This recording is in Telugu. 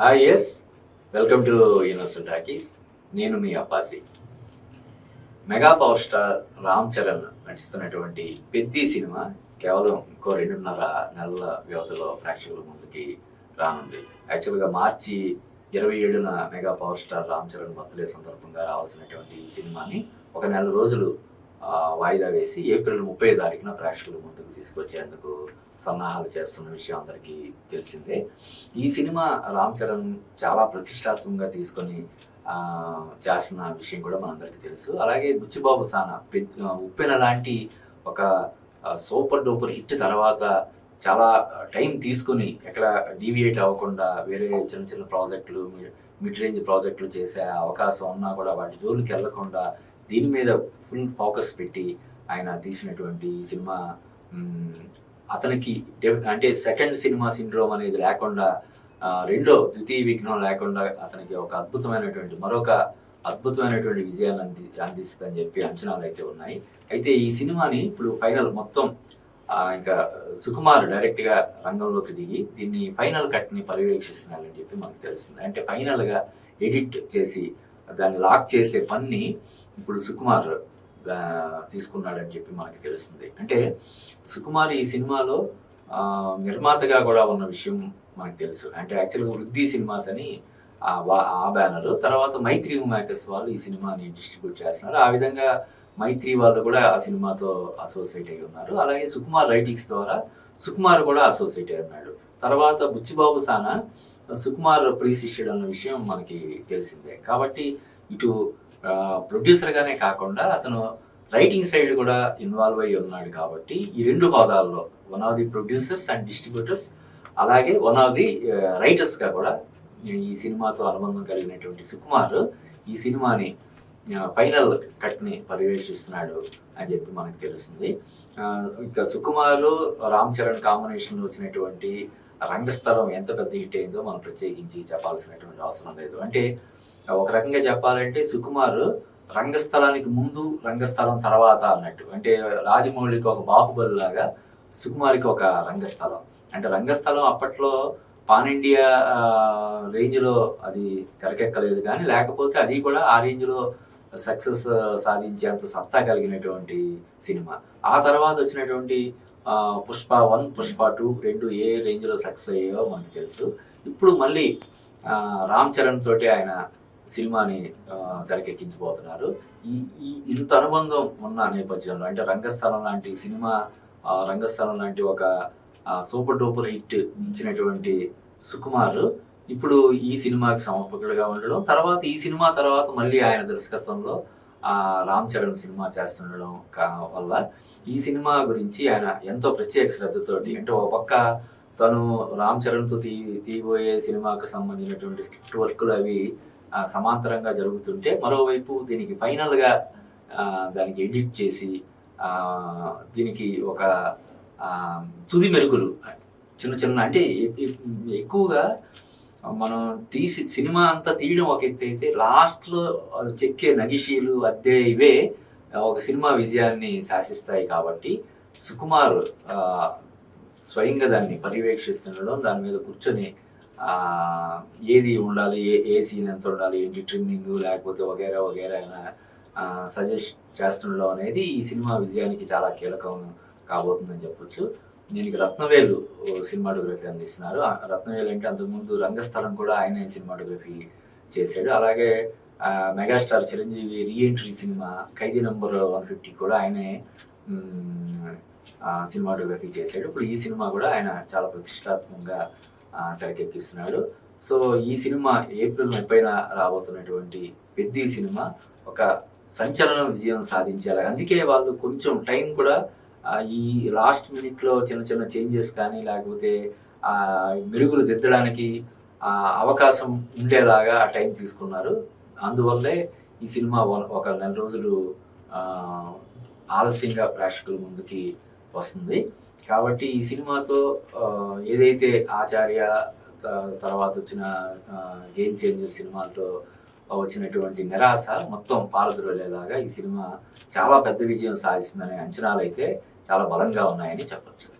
Hi yes welcome to universal talkies నేను మీ Appaji. Mega power star Ram Charan నటిస్తున్నటువంటి Peddi cinema కేవలం ఇంకో రెండున్నర నెలల వ్యవధిలో ప్రేక్షకుల ముందుకి రానుంది. యాక్చువల్గా మార్చి ఇరవై ఏడున mega power star Ram Charan birthday సందర్భంగా రావాల్సినటువంటి ఈ సినిమాని ఒక నెల రోజులు వాయిదా వేసి ఏప్రిల్ ముప్పై తారీఖున ప్రేక్షకుల ముందుకు తీసుకొచ్చేందుకు సన్నాహాలు చేస్తున్న విషయం అందరికీ తెలిసిందే. ఈ సినిమా రామ్ చరణ్ చాలా ప్రతిష్టాత్మకంగా తీసుకొని చేస్తున్న విషయం కూడా మనందరికీ తెలుసు. అలాగే బుచ్చిబాబు సానా పెద్ద ఉప్పెన లాంటి ఒక సూపర్ డూపర్ హిట్ తర్వాత చాలా టైం తీసుకుని ఎక్కడ డీవియేట్ అవ్వకుండా వేరే చిన్న చిన్న ప్రాజెక్టులు మిడ్ రేంజ్ ప్రాజెక్టులు చేసే అవకాశం ఉన్నా కూడా వాటి జోలికి వెళ్ళకుండా దీని మీద ఫుల్ ఫోకస్ పెట్టి ఆయన తీసినటువంటి సినిమా అతనికి అంటే సెకండ్ సినిమా సిండ్రోమ్ అనేది లేకుండా రెండో ద్వితీయ విఘ్నం లేకుండా అతనికి ఒక అద్భుతమైనటువంటి మరొక అద్భుతమైనటువంటి విజయాన్ని అంది అందిస్తుందని చెప్పి అంచనాలు అయితే ఉన్నాయి. అయితే ఈ సినిమాని ఇప్పుడు ఫైనల్ మొత్తం ఇంకా సుకుమార్ డైరెక్ట్గా రంగంలోకి దిగి దీన్ని ఫైనల్ కట్ని పర్యవేక్షిస్తున్నారని చెప్పి మనకు తెలుస్తుంది. అంటే ఫైనల్గా ఎడిట్ చేసి దాన్ని లాక్ చేసే పని ఇప్పుడు సుకుమార్ తీసుకున్నాడని చెప్పి మనకి తెలుస్తుంది. అంటే సుకుమార్ ఈ సినిమాలో నిర్మాతగా కూడా ఉన్న విషయం మనకు తెలుసు. అంటే యాక్చువల్గా వృద్ధి సినిమాస్ అని ఆ ఆ బ్యానర్. తర్వాత మైత్రి మేకర్స్ వాళ్ళు ఈ సినిమాని డిస్ట్రిబ్యూట్ చేస్తున్నారు. ఆ విధంగా మైత్రి వాళ్ళు కూడా ఆ సినిమాతో అసోసియేట్ అయి ఉన్నారు. అలాగే సుకుమార్ రైటింగ్స్ ద్వారా సుకుమార్ కూడా అసోసియేట్ అయి ఉన్నాడు. తర్వాత బుచ్చిబాబు సానా సుకుమార్ ప్రీ శిష్యుడు అన్న విషయం మనకి తెలిసిందే. కాబట్టి ఇటు ప్రొడ్యూసర్గానే కాకుండా అతను రైటింగ్ సైడ్ కూడా ఇన్వాల్వ్ అయ్యి ఉన్నాడు కాబట్టి ఈ రెండు హోదాల్లో one of the producers and distributors అలాగే వన్ ఆఫ్ ది రైటర్స్గా కూడా ఈ సినిమాతో అనుబంధం కలిగినటువంటి సుకుమార్ ఈ సినిమాని ఫైనల్ కట్ని పర్యవేక్షిస్తున్నాడు అని చెప్పి మనకు తెలుస్తుంది. ఇక సుకుమార్ రామ్ చరణ్ కాంబినేషన్లో వచ్చినటువంటి రంగస్థలం ఎంత పెద్ద హిట్ అయిందో మనం ప్రత్యేకించి చెప్పాల్సినటువంటి అవసరం లేదు. అంటే ఒక రకంగా చెప్పాలంటే సుకుమార్ రంగస్థలానికి ముందు రంగస్థలం తర్వాత అన్నట్టు. అంటే రాజమౌళికి ఒక బాహుబలి లాగా సుకుమార్కి ఒక రంగస్థలం. అంటే రంగస్థలం అప్పట్లో పాన్ ఇండియా రేంజ్లో అది తెరకెక్కలేదు కానీ లేకపోతే అది కూడా ఆ రేంజ్లో సక్సెస్ సాధించేంత సత్తా కలిగినటువంటి సినిమా. ఆ తర్వాత వచ్చినటువంటి పుష్ప వన్ పుష్ప టూ రెండు ఏ రేంజ్లో సక్సెస్ అయ్యాయో మనకు తెలుసు. ఇప్పుడు మళ్ళీ రామ్ చరణ్ తోటి ఆయన సినిమాని తెరకెక్కించబోతున్నారు ఈ ఈ ఇంత అనుబంధం ఉన్న నేపథ్యంలో అంటే రంగస్థలం లాంటి సినిమా రంగస్థలం లాంటి ఒక సూపర్ డూపర్ హిట్ ఇచ్చినటువంటి సుకుమార్ ఇప్పుడు ఈ సినిమాకి సమర్పకుడుగా ఉండడం తర్వాత ఈ సినిమా తర్వాత మళ్ళీ ఆయన దర్శకత్వంలో ఆ రామ్ చరణ్ సినిమా చేస్తుండడం కా- వల్ల ఈ సినిమా గురించి ఆయన ఎంతో ప్రత్యేక శ్రద్ధతోటి అంటే ఒక పక్క తను రామ్ చరణ్తో తీ తీయబోయే సినిమాకు సంబంధించినటువంటి స్క్రిప్ట్ వర్క్లు అవి సమాంతరంగా జరుగుతుంటే మరోవైపు దీనికి ఫైనల్గా దానికి ఎడిట్ చేసి దీనికి ఒక తుది మెరుగులు చిన్న చిన్న అంటే ఎక్కువగా మనం తీసి సినిమా అంతా తీయడం ఒక ఎత్తు అయితే లాస్ట్లో చెక్కే నగిషీలు అద్దె ఇవే ఒక సినిమా విజయాన్ని శాసిస్తాయి కాబట్టి సుకుమార్ స్వయంగా దాన్ని పర్యవేక్షిస్తుండడం దాని మీద కూర్చొని ఏది ఉండాలి ఏ ఏ సీన్ ఎంత ఉండాలి ఏంటి ట్రిమ్మింగ్ లేకపోతే వగేరా వగేరా అయినా సజెస్ట్ చేస్తుండడం అనేది ఈ సినిమా విజయానికి చాలా కీలకం కాబోతుందని చెప్పొచ్చు. దీనికి రత్నవేలు సినిమాటోగ్రఫీ అందిస్తున్నారు. ఆ రత్నవేలు అంటే అంతకుముందు రంగస్థలం కూడా ఆయన సినిమాటోగ్రఫీ చేశాడు. అలాగే megastar Chiranjeevi reentry cinema Khaidi number one fifty కూడా ఆయనే సినిమాటోగ్రఫీ చేశాడు. ఇప్పుడు ఈ సినిమా కూడా ఆయన చాలా ప్రతిష్టాత్మకంగా తెరకెక్కిస్తున్నాడు. సో ఈ సినిమా ఏప్రిల్ ముప్పైన రాబోతున్నటువంటి పెద్ద సినిమా. ఒక సంచలన విజయం సాధించాలి. అందుకే వాళ్ళు కొంచెం టైం కూడా ఈ లాస్ట్ మినిట్లో చిన్న చిన్న చేంజెస్ కానీ లేకపోతే మెరుగులు దిద్దడానికి అవకాశం ఉండేలాగా ఆ టైం తీసుకున్నారు. అందువల్లే ఈ సినిమా ఒక- ఒక నెల రోజులు ఆలస్యంగా ప్రేక్షకుల ముందుకి వస్తుంది. కాబట్టి ఈ సినిమాతో ఏదైతే ఆచార్య త- తర్వాత వచ్చిన గేమ్ చేంజర్ సినిమాతో వచ్చినటువంటి నిరాశ మొత్తం పాలదురలేలాగా ఈ సినిమా చాలా పెద్ద విజయం సాధిస్తుందనే అంచనాలు అయితే చాలా బలంగా ఉన్నాయని చెప్పొచ్చు.